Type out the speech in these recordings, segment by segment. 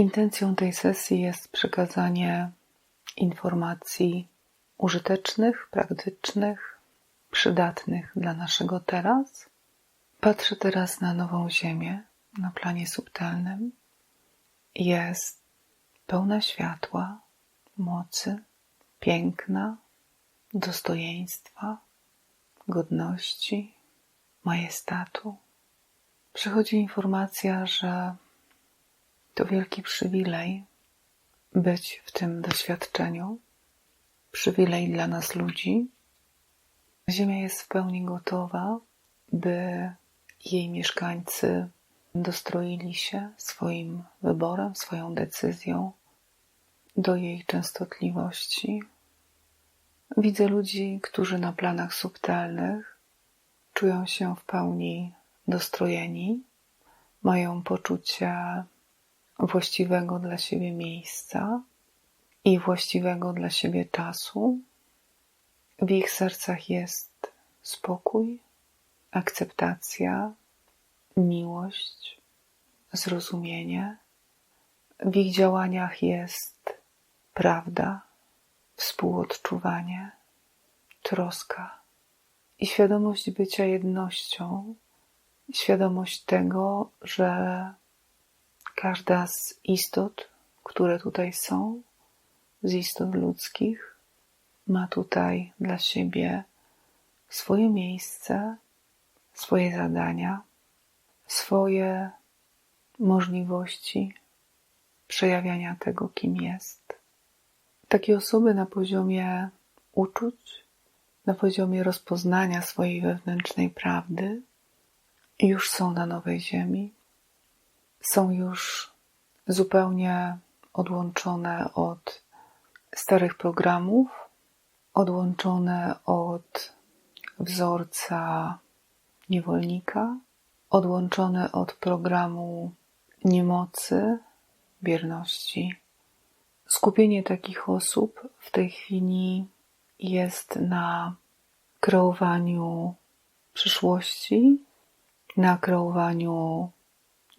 Intencją tej sesji jest przekazanie informacji użytecznych, praktycznych, przydatnych dla naszego teraz. Patrzę teraz na nową Ziemię na planie subtelnym. Jest pełna światła, mocy, piękna, dostojeństwa, godności, majestatu. Przychodzi informacja, że to wielki przywilej być w tym doświadczeniu, przywilej dla nas ludzi. Ziemia jest w pełni gotowa, by jej mieszkańcy dostroili się swoim wyborem, swoją decyzją do jej częstotliwości. Widzę ludzi, którzy na planach subtelnych czują się w pełni dostrojeni, mają poczucie właściwego dla siebie miejsca i właściwego dla siebie czasu. W ich sercach jest spokój, akceptacja, miłość, zrozumienie. W ich działaniach jest prawda, współodczuwanie, troska i świadomość bycia jednością, świadomość tego, że każda z istot, które tutaj są, z istot ludzkich, ma tutaj dla siebie swoje miejsce, swoje zadania, swoje możliwości przejawiania tego, kim jest. Takie osoby na poziomie uczuć, na poziomie rozpoznania swojej wewnętrznej prawdy już są na nowej ziemi, są już zupełnie odłączone od starych programów, odłączone od wzorca niewolnika, odłączone od programu niemocy, bierności. Skupienie takich osób w tej chwili jest na kreowaniu przyszłości, na kreowaniu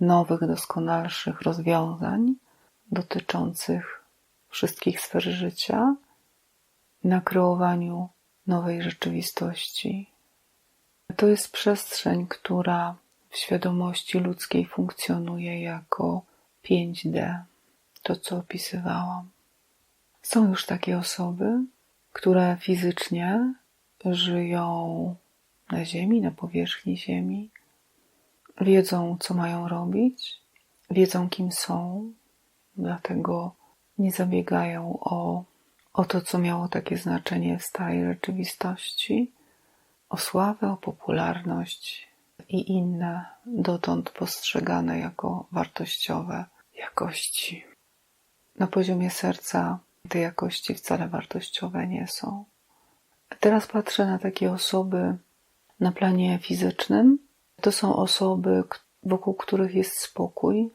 nowych, doskonalszych rozwiązań dotyczących wszystkich sfer życia, na kreowaniu nowej rzeczywistości. To jest przestrzeń, która w świadomości ludzkiej funkcjonuje jako 5D, to co opisywałam. Są już takie osoby, które fizycznie żyją na Ziemi, na powierzchni Ziemi, wiedzą, co mają robić, wiedzą, kim są, dlatego nie zabiegają o, o to, co miało takie znaczenie w starej rzeczywistości, o sławę, o popularność i inne dotąd postrzegane jako wartościowe jakości. Na poziomie serca te jakości wcale wartościowe nie są. Teraz patrzę na takie osoby na planie fizycznym, to są osoby, wokół których jest spokój,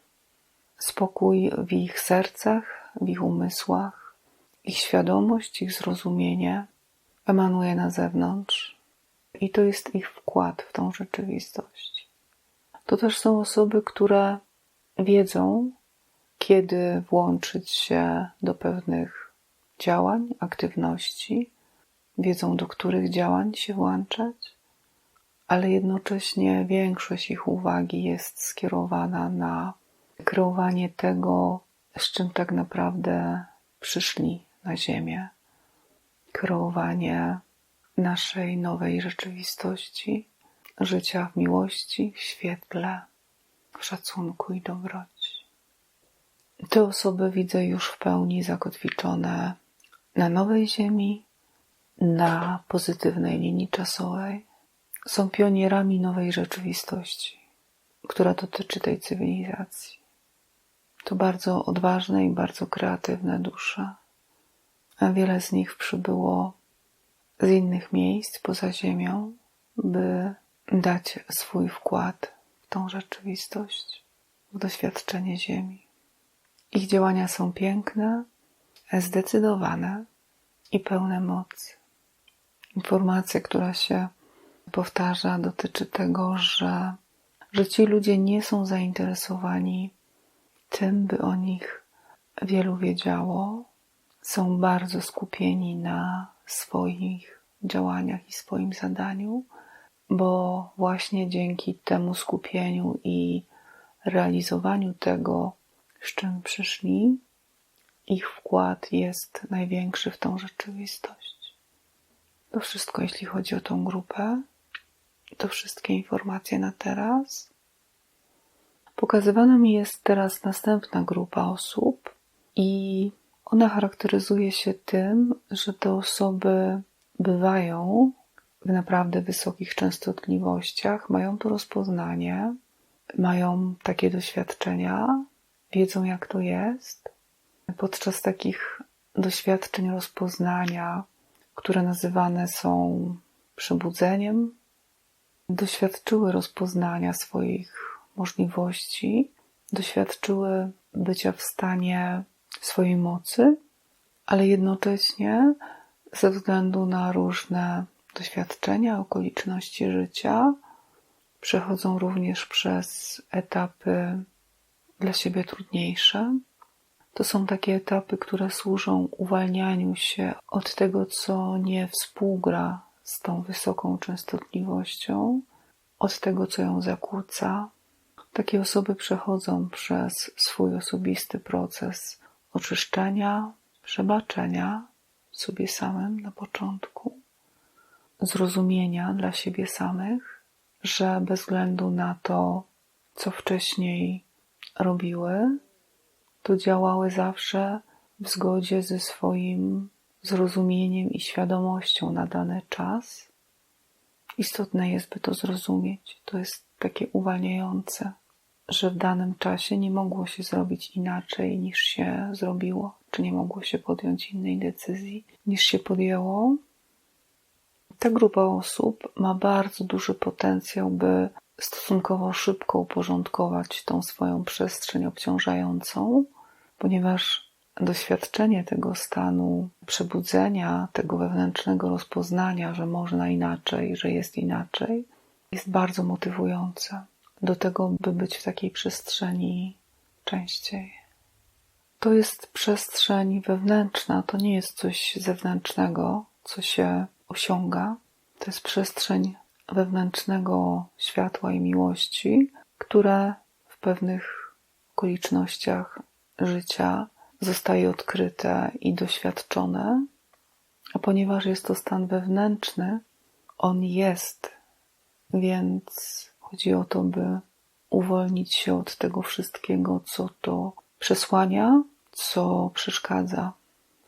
spokój w ich sercach, w ich umysłach, ich świadomość, ich zrozumienie emanuje na zewnątrz. I to jest ich wkład w tą rzeczywistość. To też są osoby, które wiedzą, kiedy włączyć się do pewnych działań, aktywności, wiedzą, do których działań się włączać ale jednocześnie większość ich uwagi jest skierowana na kreowanie tego, z czym tak naprawdę przyszli na Ziemię. Kreowanie naszej nowej rzeczywistości, życia w miłości, w świetle, w szacunku i dobroci. Te osoby widzę już w pełni zakotwiczone na nowej Ziemi, na pozytywnej linii czasowej, są pionierami nowej rzeczywistości, która dotyczy tej cywilizacji. To bardzo odważne i bardzo kreatywne dusze, a wiele z nich przybyło z innych miejsc poza Ziemią, by dać swój wkład w tą rzeczywistość, w doświadczenie Ziemi. Ich działania są piękne, zdecydowane i pełne mocy. Informacja, która się powtarza, dotyczy tego, że, że ci ludzie nie są zainteresowani tym, by o nich wielu wiedziało. Są bardzo skupieni na swoich działaniach i swoim zadaniu, bo właśnie dzięki temu skupieniu i realizowaniu tego, z czym przyszli, ich wkład jest największy w tą rzeczywistość. To wszystko, jeśli chodzi o tą grupę. To wszystkie informacje na teraz. Pokazywana mi jest teraz następna grupa osób, i ona charakteryzuje się tym, że te osoby bywają w naprawdę wysokich częstotliwościach, mają to rozpoznanie, mają takie doświadczenia, wiedzą jak to jest. Podczas takich doświadczeń rozpoznania, które nazywane są przebudzeniem, doświadczyły rozpoznania swoich możliwości, doświadczyły bycia w stanie swojej mocy, ale jednocześnie ze względu na różne doświadczenia, okoliczności życia, przechodzą również przez etapy dla siebie trudniejsze. To są takie etapy, które służą uwalnianiu się od tego, co nie współgra z tą wysoką częstotliwością, od tego, co ją zakłóca. Takie osoby przechodzą przez swój osobisty proces oczyszczenia, przebaczenia sobie samym na początku, zrozumienia dla siebie samych, że bez względu na to, co wcześniej robiły, to działały zawsze w zgodzie ze swoim zrozumieniem i świadomością na dany czas. Istotne jest, by to zrozumieć. To jest takie uwalniające że w danym czasie nie mogło się zrobić inaczej niż się zrobiło, czy nie mogło się podjąć innej decyzji niż się podjęło. Ta grupa osób ma bardzo duży potencjał, by stosunkowo szybko uporządkować tą swoją przestrzeń obciążającą, ponieważ doświadczenie tego stanu przebudzenia, tego wewnętrznego rozpoznania, że można inaczej, że jest inaczej, jest bardzo motywujące do tego, by być w takiej przestrzeni częściej. To jest przestrzeń wewnętrzna, to nie jest coś zewnętrznego, co się osiąga. To jest przestrzeń wewnętrznego światła i miłości, które w pewnych okolicznościach życia zostaje odkryte i doświadczone, a ponieważ jest to stan wewnętrzny, on jest, więc Chodzi o to, by uwolnić się od tego wszystkiego, co to przesłania, co przeszkadza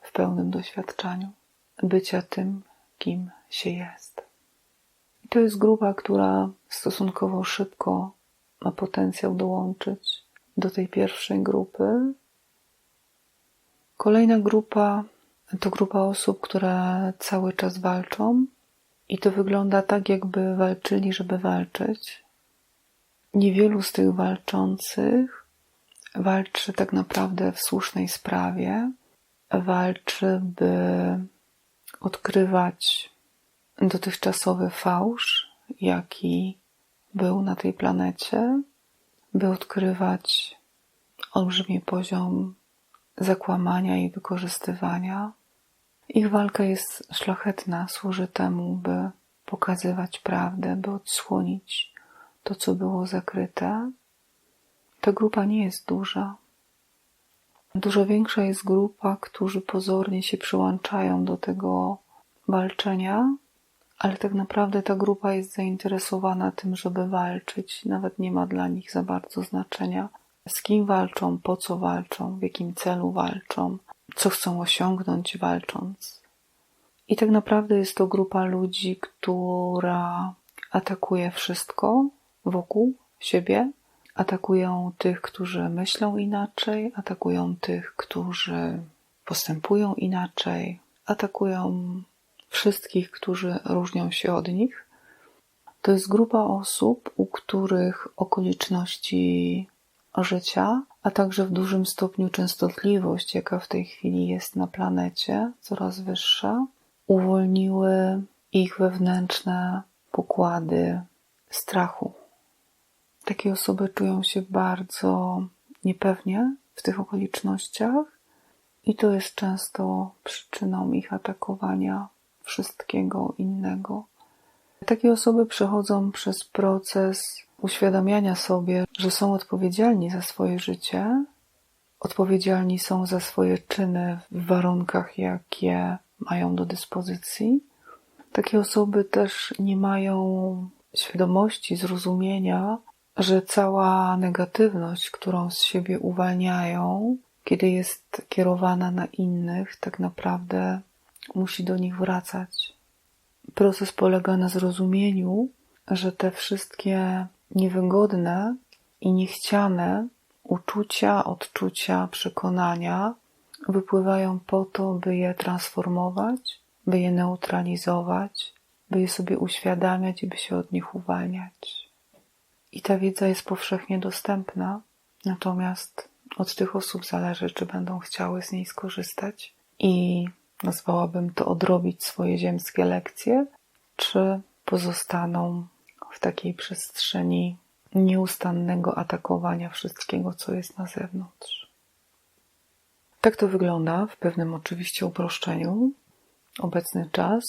w pełnym doświadczaniu bycia tym, kim się jest. I to jest grupa, która stosunkowo szybko ma potencjał dołączyć do tej pierwszej grupy. Kolejna grupa to grupa osób, które cały czas walczą, i to wygląda tak, jakby walczyli, żeby walczyć, Niewielu z tych walczących walczy tak naprawdę w słusznej sprawie. Walczy, by odkrywać dotychczasowy fałsz, jaki był na tej planecie, by odkrywać olbrzymi poziom zakłamania i wykorzystywania. Ich walka jest szlachetna, służy temu, by pokazywać prawdę, by odsłonić to, co było zakryte, ta grupa nie jest duża. Dużo większa jest grupa, którzy pozornie się przyłączają do tego walczenia, ale tak naprawdę ta grupa jest zainteresowana tym, żeby walczyć. Nawet nie ma dla nich za bardzo znaczenia, z kim walczą, po co walczą, w jakim celu walczą, co chcą osiągnąć walcząc. I tak naprawdę jest to grupa ludzi, która atakuje wszystko, wokół siebie. Atakują tych, którzy myślą inaczej, atakują tych, którzy postępują inaczej, atakują wszystkich, którzy różnią się od nich. To jest grupa osób, u których okoliczności życia, a także w dużym stopniu częstotliwość, jaka w tej chwili jest na planecie, coraz wyższa, uwolniły ich wewnętrzne pokłady strachu. Takie osoby czują się bardzo niepewnie w tych okolicznościach i to jest często przyczyną ich atakowania wszystkiego innego. Takie osoby przechodzą przez proces uświadamiania sobie, że są odpowiedzialni za swoje życie, odpowiedzialni są za swoje czyny w warunkach, jakie mają do dyspozycji. Takie osoby też nie mają świadomości, zrozumienia, że cała negatywność, którą z siebie uwalniają, kiedy jest kierowana na innych, tak naprawdę musi do nich wracać. Proces polega na zrozumieniu, że te wszystkie niewygodne i niechciane uczucia, odczucia, przekonania wypływają po to, by je transformować, by je neutralizować, by je sobie uświadamiać i by się od nich uwalniać. I ta wiedza jest powszechnie dostępna, natomiast od tych osób zależy, czy będą chciały z niej skorzystać i nazwałabym to odrobić swoje ziemskie lekcje, czy pozostaną w takiej przestrzeni nieustannego atakowania wszystkiego, co jest na zewnątrz. Tak to wygląda w pewnym oczywiście uproszczeniu. Obecny czas.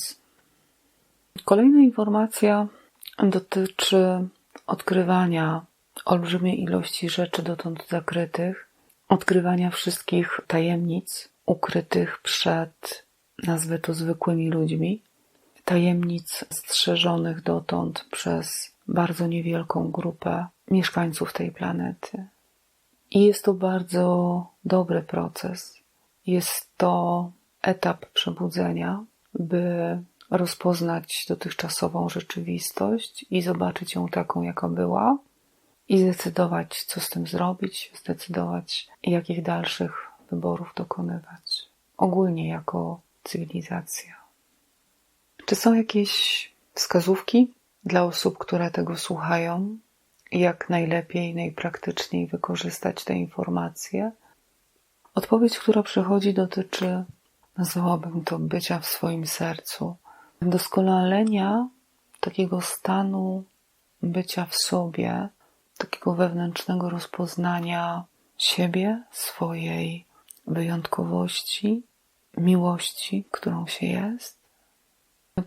Kolejna informacja dotyczy odkrywania olbrzymiej ilości rzeczy dotąd zakrytych, odkrywania wszystkich tajemnic ukrytych przed, nazwę to zwykłymi ludźmi, tajemnic strzeżonych dotąd przez bardzo niewielką grupę mieszkańców tej planety. I jest to bardzo dobry proces. Jest to etap przebudzenia, by rozpoznać dotychczasową rzeczywistość i zobaczyć ją taką, jaka była, i zdecydować, co z tym zrobić, zdecydować, jakich dalszych wyborów dokonywać. Ogólnie jako cywilizacja. Czy są jakieś wskazówki dla osób, które tego słuchają? Jak najlepiej, najpraktyczniej wykorzystać te informacje? Odpowiedź, która przychodzi, dotyczy, nazwałabym to bycia w swoim sercu, doskonalenia takiego stanu bycia w sobie, takiego wewnętrznego rozpoznania siebie, swojej wyjątkowości, miłości, którą się jest.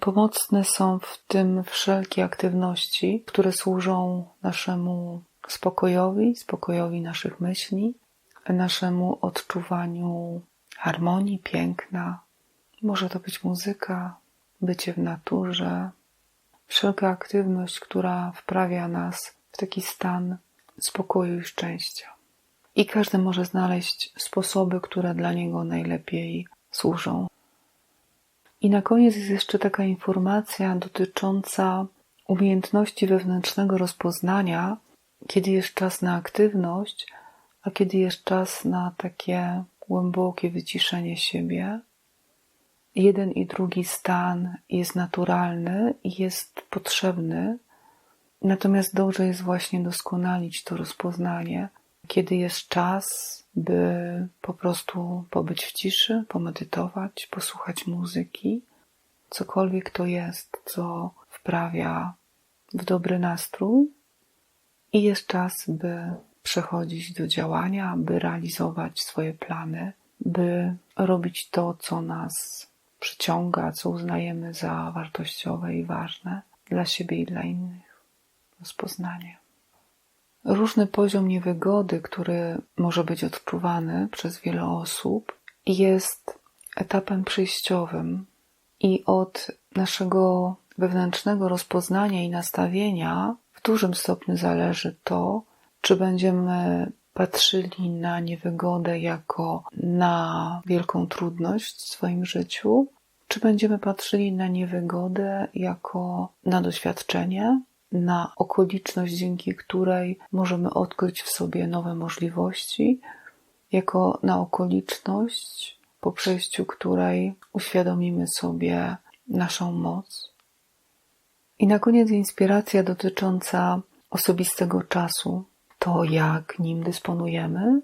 Pomocne są w tym wszelkie aktywności, które służą naszemu spokojowi, spokojowi naszych myśli, naszemu odczuwaniu harmonii, piękna. Może to być muzyka, bycie w naturze, wszelka aktywność, która wprawia nas w taki stan spokoju i szczęścia. I każdy może znaleźć sposoby, które dla niego najlepiej służą. I na koniec jest jeszcze taka informacja dotycząca umiejętności wewnętrznego rozpoznania, kiedy jest czas na aktywność, a kiedy jest czas na takie głębokie wyciszenie siebie. Jeden i drugi stan jest naturalny i jest potrzebny, natomiast dobrze jest właśnie doskonalić to rozpoznanie, kiedy jest czas, by po prostu pobyć w ciszy, pomedytować, posłuchać muzyki, cokolwiek to jest, co wprawia w dobry nastrój, i jest czas, by przechodzić do działania, by realizować swoje plany, by robić to, co nas przyciąga, co uznajemy za wartościowe i ważne dla siebie i dla innych. Rozpoznanie. Różny poziom niewygody, który może być odczuwany przez wiele osób, jest etapem przejściowym i od naszego wewnętrznego rozpoznania i nastawienia w dużym stopniu zależy to, czy będziemy patrzyli na niewygodę jako na wielką trudność w swoim życiu, czy będziemy patrzyli na niewygodę jako na doświadczenie, na okoliczność, dzięki której możemy odkryć w sobie nowe możliwości, jako na okoliczność, po przejściu której uświadomimy sobie naszą moc. I na koniec inspiracja dotycząca osobistego czasu, to jak nim dysponujemy.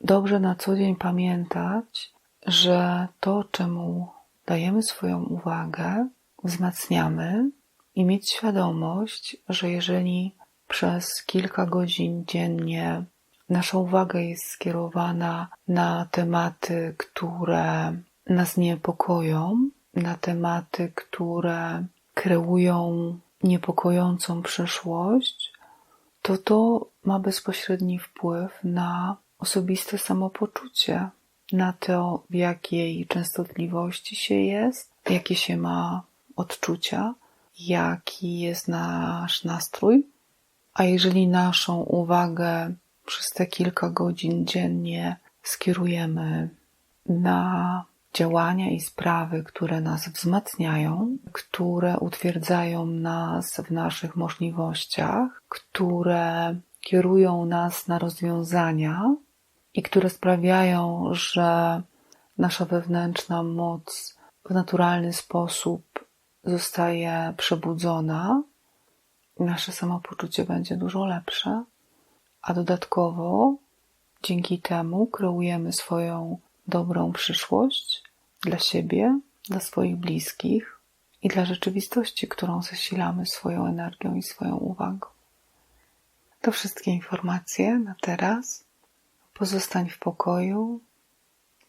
Dobrze na co dzień pamiętać, że to, czemu dajemy swoją uwagę, wzmacniamy, i mieć świadomość, że jeżeli przez kilka godzin dziennie nasza uwaga jest skierowana na tematy, które nas niepokoją, na tematy, które kreują niepokojącą przyszłość, to to ma bezpośredni wpływ na osobiste samopoczucie, na to, w jakiej częstotliwości się jest, jakie się ma odczucia, jaki jest nasz nastrój. A jeżeli naszą uwagę przez te kilka godzin dziennie skierujemy na działania i sprawy, które nas wzmacniają, które utwierdzają nas w naszych możliwościach, które kierują nas na rozwiązania i które sprawiają, że nasza wewnętrzna moc w naturalny sposób zostaje przebudzona, nasze samopoczucie będzie dużo lepsze, a dodatkowo dzięki temu kreujemy swoją dobrą przyszłość dla siebie, dla swoich bliskich i dla rzeczywistości, którą zasilamy swoją energią i swoją uwagą. To wszystkie informacje na teraz. Pozostań w pokoju.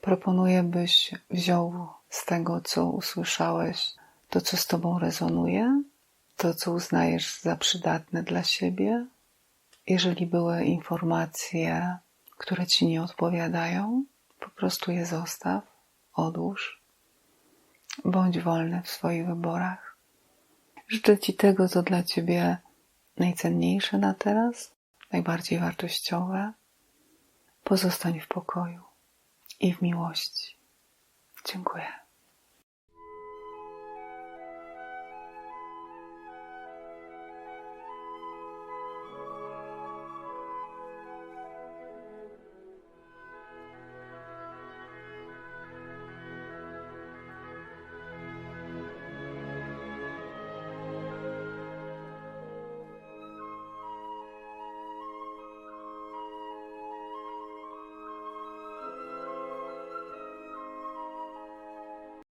Proponuję, byś wziął z tego, co usłyszałeś, to, co z Tobą rezonuje, to, co uznajesz za przydatne dla siebie. Jeżeli były informacje, które Ci nie odpowiadają, po prostu je zostaw, odłóż. Bądź wolny w swoich wyborach. Życzę Ci tego, co dla Ciebie najcenniejsze na teraz, najbardziej wartościowe. Pozostań w pokoju i w miłości. Dziękuję.